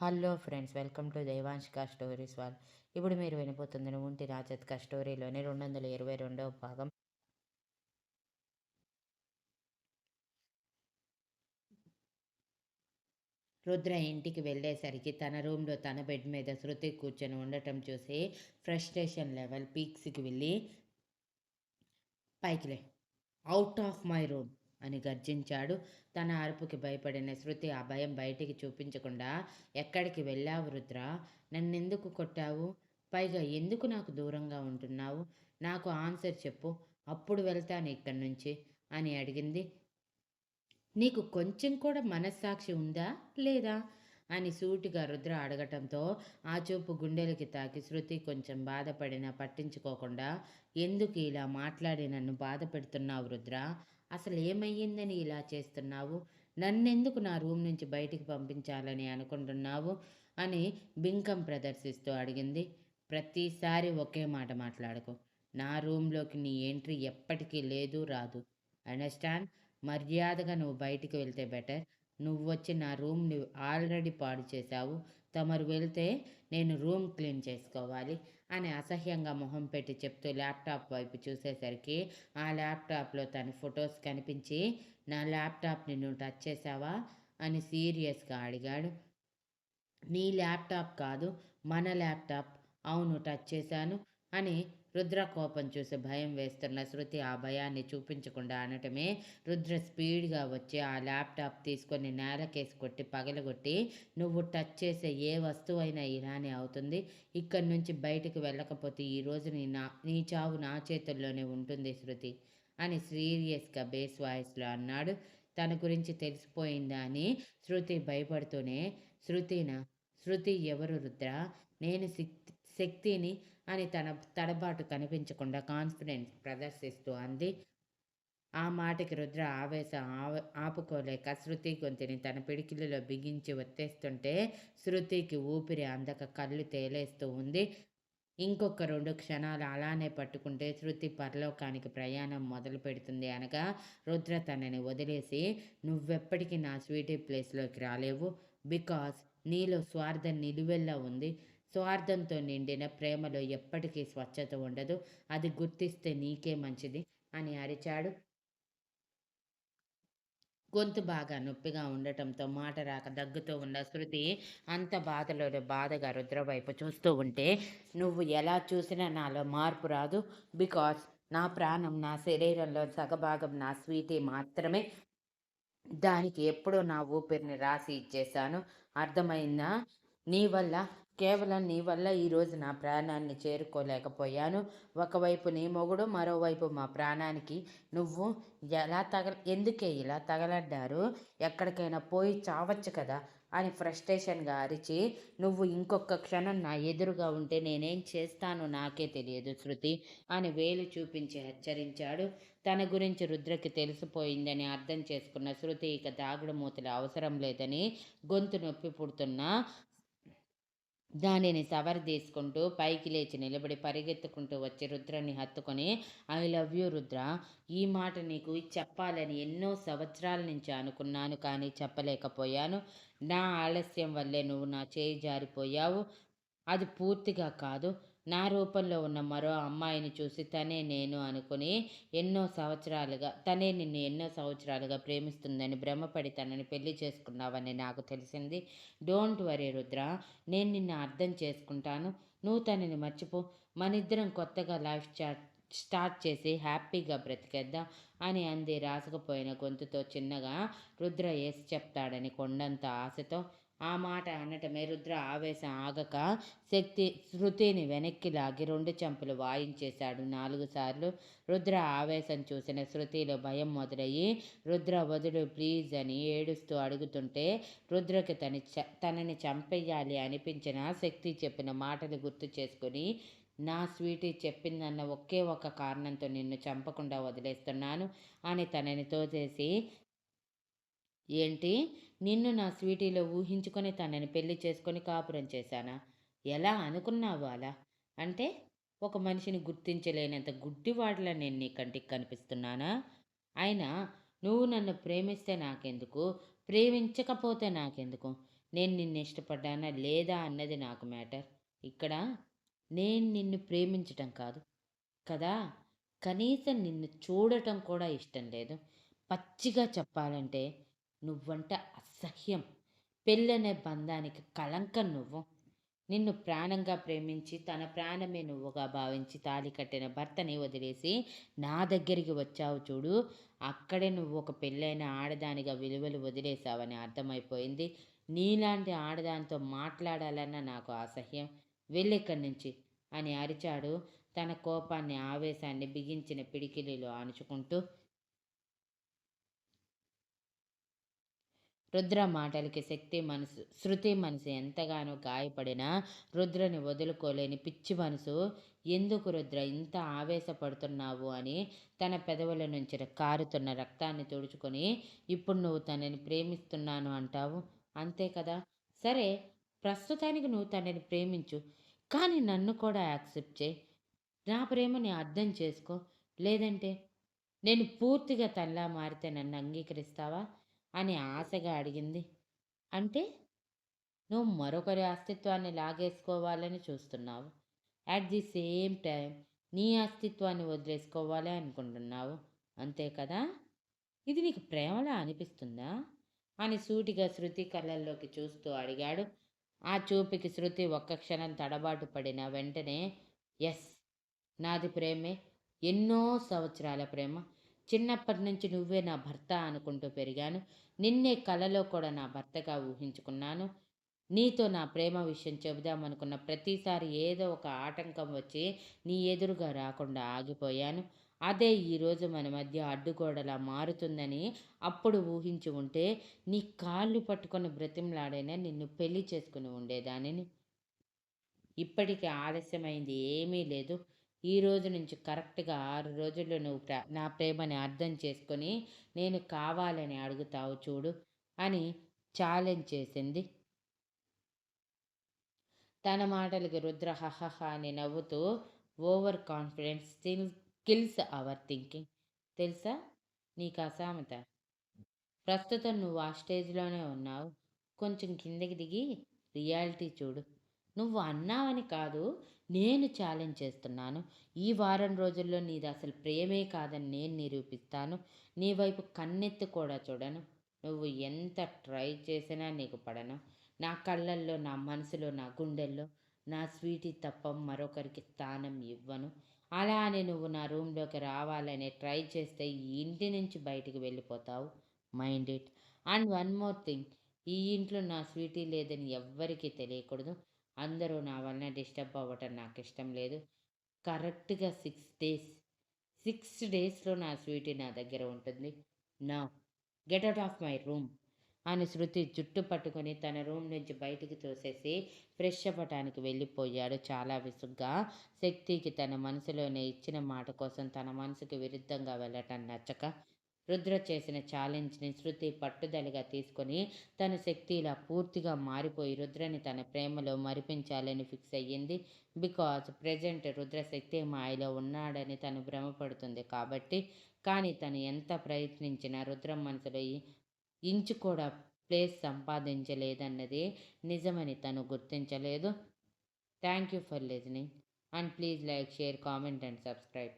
Hello friends welcome to Daivamshika stories wall ఇప్పుడు మీరు వినిపోతుంది ఉంటి రాజత్క స్టోరీలోని రెండు వందల ఇరవై రెండవ భాగం. రుద్ర ఇంటికి వెళ్ళేసరికి తన రూమ్లో తన బెడ్ మీద శృతి కూర్చొని ఉండటం చూసి ఫ్రస్ట్రేషన్ లెవెల్ పీక్స్కి వెళ్ళి పైకిలే అవుట్ ఆఫ్ మై రూమ్. అని గర్జించాడు. తన అరుపుకి భయపడిన శృతి ఆ భయం బయటికి చూపించకుండా ఎక్కడికి వెళ్ళావు రుద్ర? నన్నెందుకు కొట్టావు? పైగా ఎందుకు నాకు దూరంగా ఉంటున్నావు? నాకు ఆన్సర్ చెప్పు. అప్పుడు వెళ్తాను ఇక్కడి నుంచి అని అడిగింది. నీకు కొంచెం కూడా మనస్సాక్షి ఉందా? లేదా అని సూటిగా రుద్ర అడగటంతో ఆ చూపు గుండెలకి తాకి శృతి కొంచెం బాధపడినా పట్టించుకోకుండా ఎందుకు ఇలా మాట్లాడి నన్ను బాధ పెడుతున్నావు రుద్ర? అసలు ఏమయ్యిందని ఇలా చేస్తున్నావు? నన్నెందుకు నా రూమ్ నుంచి బయటికి పంపించాలని అనుకుంటున్నావు? అని బింకం ప్రదర్శిస్తూ అడిగింది. ప్రతిసారి ఒకే మాట మాట్లాడకు. నా రూమ్లోకి నీ ఎంట్రీ ఎప్పటికీ లేదు రాదు. అండర్స్టాండ్? మర్యాదగా నువ్వు బయటికి వెళ్తే బెటర్. నువ్వు వచ్చి నా రూమ్ని ఆల్రెడీ పాడు చేశావు. తమరు వెళ్తే నేను రూమ్ క్లీన్ చేసుకోవాలి. అని అసహ్యంగా మొహం పెట్టి చెప్తూ ల్యాప్టాప్ వైపు చూసేసరికి ఆ ల్యాప్టాప్లో తన ఫొటోస్ కనిపించి నా ల్యాప్టాప్ని నువ్వు టచ్ చేసావా అని సీరియస్గా అడిగాడు. నీ ల్యాప్టాప్ కాదు మన ల్యాప్టాప్. అవును టచ్ చేశాను అని రుద్ర కోపం చూసి భయం వేస్తున్న శృతి ఆ భయాన్ని చూపించకుండా అనటమే రుద్ర స్పీడ్గా వచ్చి ఆ ల్యాప్టాప్ తీసుకొని నేలకేసి కొట్టి పగలగొట్టి నువ్వు టచ్ చేసే ఏ వస్తువు అయినా ఇలానే అవుతుంది. ఇక్కడి నుంచి బయటకు వెళ్ళకపోతే ఈరోజు నీ నా నీ చావు నా చేతుల్లోనే ఉంటుంది శృతి అని సీరియస్గా బేస్ వాయిస్లో అన్నాడు. తన గురించి తెలిసిపోయిందా అని శృతి భయపడుతూనే శృతినా శృతి ఎవరు రుద్ర? నేను శక్తిని అని తన తడబాటు కనిపించకుండా కాన్ఫిడెన్స్ ప్రదర్శిస్తూ అంది. ఆ మాటకి రుద్ర ఆవేశం ఆపుకోలేక శృతి గొంతుని తన పిడికిలిలో బిగించి ఒత్తేస్తుంటే శృతికి ఊపిరి అందక కళ్ళు తేలేస్తూ ఉంది. ఇంకొక రెండు క్షణాలు అలానే పట్టుకుంటే శృతి పరలోకానికి ప్రయాణం మొదలు పెడుతుంది అనగా రుద్ర తనని వదిలేసి నువ్వెప్పటికీ నా స్వీటీ ప్లేస్లోకి రాలేవు. బికాస్ నీలో స్వార్థం నిలువెల్లా ఉంది. స్వార్థంతో నిండిన ప్రేమలో ఎప్పటికీ స్వచ్ఛత ఉండదు. అది గుర్తిస్తే నీకే మంచిది అని అరిచాడు. గొంతు బాగా నొప్పిగా ఉండటంతో మాట రాక దగ్గుతూ ఉన్న శృతి అంత బాధలో బాధగా రుద్ర వైపు చూస్తూ ఉంటే నువ్వు ఎలా చూసినా నాలో మార్పు రాదు. బికాస్ నా ప్రాణం నా శరీరంలో సగభాగం నా స్వీటీ మాత్రమే. దానికి ఎప్పుడూ నా ఊపిరిని రాసి ఇచ్చేశాను. అర్థమైందా? నీ వల్ల కేవలం నీ వల్ల ఈరోజు నా ప్రాణాన్ని చేరుకోలేకపోయాను. ఒకవైపు నీ మొగుడు మరోవైపు మా ప్రాణానికి. నువ్వు ఎలా తగ ఎందుకే ఇలా తగలడ్డారు? ఎక్కడికైనా పోయి చావచ్చు కదా? అని ఫ్రస్ట్రేషన్గా అరిచి నువ్వు ఇంకొక క్షణం నా ఎదురుగా ఉంటే నేనేం చేస్తానో నాకే తెలియదు శృతి అని వేలు చూపించి హెచ్చరించాడు. తన గురించి రుద్రకి తెలిసిపోయిందని అర్థం చేసుకున్న శృతి ఇక దాగుడు మూతలు అవసరం లేదని గొంతు నొప్పి పుడుతున్న. దానిని సవరదీసుకుంటూ పైకి లేచి నిలబడి పరిగెత్తుకుంటూ వచ్చి రుద్రని హత్తుకొని ఐ లవ్ యూ రుద్ర ఈ మాట నీకు చెప్పాలని ఎన్నో సంవత్సరాల నుంచి అనుకున్నాను కానీ చెప్పలేకపోయాను. నా ఆలస్యం వల్లే నువ్వు నా చేయి జారిపోయావు. అది పూర్తిగా కాదు. నా రూపంలో ఉన్న మరో అమ్మాయిని చూసి తనే నేను అనుకుని ఎన్నో సంవత్సరాలుగా తనే నిన్ను ఎన్నో సంవత్సరాలుగా ప్రేమిస్తుందని భ్రమపడి తనని పెళ్ళి చేసుకున్నావని నాకు తెలిసింది. డోంట్ వరీ రుద్ర నేను నిన్ను అర్థం చేసుకుంటాను. నువ్వు తనని మర్చిపో. మనిద్దరం కొత్తగా లైఫ్ చాట్ స్టార్ట్ చేసి హ్యాపీగా బ్రతికేద్దాం అని అంది. రాసుకుపోయిన గొంతుతో చిన్నగా రుద్ర వేసి చెప్తాడని కొండంత ఆశతో ఆ మాట అనటమే రుద్ర ఆవేశం ఆగక శక్తి శృతిని వెనక్కి లాగి రెండు చంపులు వాయించేశాడు. నాలుగు సార్లు రుద్ర ఆవేశం చూసిన శృతిలో భయం మొదలయ్యి రుద్ర వదులు ప్లీజ్ అని ఏడుస్తూ అడుగుతుంటే రుద్రకి తని తనని చంపేయాలి అనిపించిన శక్తి చెప్పిన మాటలు గుర్తు చేసుకుని నా స్వీటీ చెప్పిందన్న ఒకే ఒక కారణంతో నిన్ను చంపకుండా వదిలేస్తున్నాను అని తనని తోచేసి ఏంటి? నిన్ను నా స్వీటీలో ఊహించుకొని తనని పెళ్ళి చేసుకొని కాపురం చేశానా? ఎలా అనుకున్నావు అలా? అంటే ఒక మనిషిని గుర్తించలేనంత గుడ్డివాడిలా నేను నీ కంటికి కనిపిస్తున్నానా? అయినా నువ్వు నన్ను ప్రేమిస్తే నాకెందుకు? ప్రేమించకపోతే నాకెందుకు? నేను నిన్ను ఇష్టపడ్డానా లేదా అన్నది నాకు మ్యాటర్. ఇక్కడ నేను నిన్ను ప్రేమించటం కాదు కదా? కనీసం నిన్ను చూడటం కూడా ఇష్టం లేదు. పచ్చిగా చెప్పాలంటే నువ్వంటే అసహ్యం. పెళ్ళనే బంధానికి కళంకం నువ్వు. నిన్ను ప్రాణంగా ప్రేమించి తన ప్రాణమే నువ్వుగా భావించి తాళి కట్టిన భర్తని వదిలేసి నా దగ్గరికి వచ్చావు చూడు. అక్కడే నువ్వు ఒక పెళ్ళైన ఆడదానిగా విలువలు వదిలేసావని అర్థమైపోయింది. నీలాంటి ఆడదానితో మాట్లాడాలన్న నాకు అసహ్యం. వెళ్ళిక్కడి నుంచి అని అరిచాడు. తన కోపాన్ని ఆవేశాన్ని బిగించిన పిడికిలిలో అణుచుకుంటూ రుద్ర మాటలకి శక్తి మనసు శృతి మనసు ఎంతగానో గాయపడినా రుద్రని వదులుకోలేని పిచ్చి మనసు. ఎందుకు రుద్ర ఇంత ఆవేశపడుతున్నావు అని తన పెదవుల నుంచి కారుతున్న రక్తాన్ని తుడుచుకొని ఇప్పుడు నువ్వు తనని ప్రేమిస్తున్నాను అంటావు. అంతే కదా? సరే ప్రస్తుతానికి నువ్వు తనని ప్రేమించు కానీ నన్ను కూడా యాక్సెప్ట్ చేయి. నా ప్రేమని అర్థం చేసుకో. లేదంటే నేను పూర్తిగా తనలా మారితే నన్ను అంగీకరిస్తావా? అని ఆశగా అడిగింది. అంటే నువ్వు మరొకరి అస్తిత్వాన్ని లాగేసుకోవాలని చూస్తున్నావు. అట్ ది సేమ్ టైం నీ అస్తిత్వాన్ని వదిలేసుకోవాలి అనుకుంటున్నావు. అంతే కదా? ఇది నీకు ప్రేమలా అనిపిస్తుందా? అని సూటిగా శృతి కళ్ళల్లోకి చూస్తూ అడిగాడు. ఆ చూపుకి శృతి ఒక్క క్షణం తడబాటు పడిన వెంటనే ఎస్ నాది ప్రేమే. ఎన్నో సంవత్సరాల ప్రేమ. చిన్నప్పటి నుంచి నువ్వే నా భర్త అనుకుంటూ పెరిగాను. నిన్నే కలలో కూడా నా భర్తగా ఊహించుకున్నాను. నీతో నా ప్రేమ విషయం చెబుదామనుకున్న ప్రతిసారి ఏదో ఒక ఆటంకం వచ్చి నీ ఎదురుగా రాకుండా ఆగిపోయాను. అదే ఈరోజు మన మధ్య అడ్డుగోడలా మారుతుందని అప్పుడు ఊహించి ఉంటే నీ కాళ్ళు పట్టుకొని బ్రతిమలాడైనా నిన్ను పెళ్ళి చేసుకుని ఉండేదానిని? ఇప్పటికీ ఆలస్యమైంది ఏమీ లేదు. ఈ రోజు నుంచి కరెక్ట్గా ఆరు రోజుల్లో నువ్వు నా ప్రేమని అర్థం చేసుకొని నేను కావాలని అడుగుతావు చూడు అని ఛాలెంజ్ చేసింది. తన మాటలకి రుద్ర హహహ అని నవ్వుతూ over confidence still kills our thinking తెలుసా? నీకు అసామెత. ప్రస్తుతం నువ్వు ఆ స్టేజ్లోనే ఉన్నావు. కొంచెం కిందకి దిగి రియాలిటీ చూడు. నువ్వు అన్నావని కాదు నేను ఛాలెంజ్ చేస్తున్నాను. ఈ వారం రోజుల్లో నీది అసలు ప్రేమే కాదని నేను నిరూపిస్తాను. నీ వైపు కన్నెత్తి కూడా చూడను. నువ్వు ఎంత ట్రై చేసినా నీకు పడను. నా కళ్ళల్లో నా మనసులో నా గుండెల్లో నా స్వీటీ తప్ప మరొకరికి స్థానం ఇవ్వను. అలా అని నువ్వు నా రూమ్లోకి రావాలని ట్రై చేస్తే ఈ ఇంటి నుంచి బయటికి వెళ్ళిపోతావు. Mind it and one more thing ఈ ఇంట్లో నా స్వీటీ లేదని ఎవ్వరికీ తెలియకూడదు. అందరూ నా వలన డిస్టర్బ్ అవ్వటం నాకు ఇష్టం లేదు. కరెక్ట్గా సిక్స్ డేస్ సిక్స్ డేస్లో నా స్వీటీ నా దగ్గర ఉంటుంది. నా get out of my room అని శృతి జుట్టు పట్టుకొని తన రూమ్ నుంచి బయటికి తోసేసి ఫ్రెష్ అవ్వటానికి వెళ్ళిపోయాడు. చాలా విసుగ్గా శక్తికి తన మనసులోనే ఇచ్చిన మాట కోసం తన మనసుకు విరుద్ధంగా వెళ్ళటం నచ్చక రుద్ర చేసిన ఛాలెంజ్ని శృతి పట్టుదలగా తీసుకొని తన శక్తిలా పూర్తిగా మారిపోయి రుద్రని తన ప్రేమలో మరిపించాలని ఫిక్స్ అయ్యింది. బికాజ్ ప్రజెంట్ రుద్ర శక్తి మాయలో ఉన్నాడని తను భ్రమపడుతుంది కాబట్టి కానీ తను ఎంత ప్రయత్నించినా రుద్రం మనసులో ఇంచు కూడా ప్లేస్ సంపాదించలేదన్నది నిజమని తను గుర్తించలేదు. Thank you for listening and please like share comment and subscribe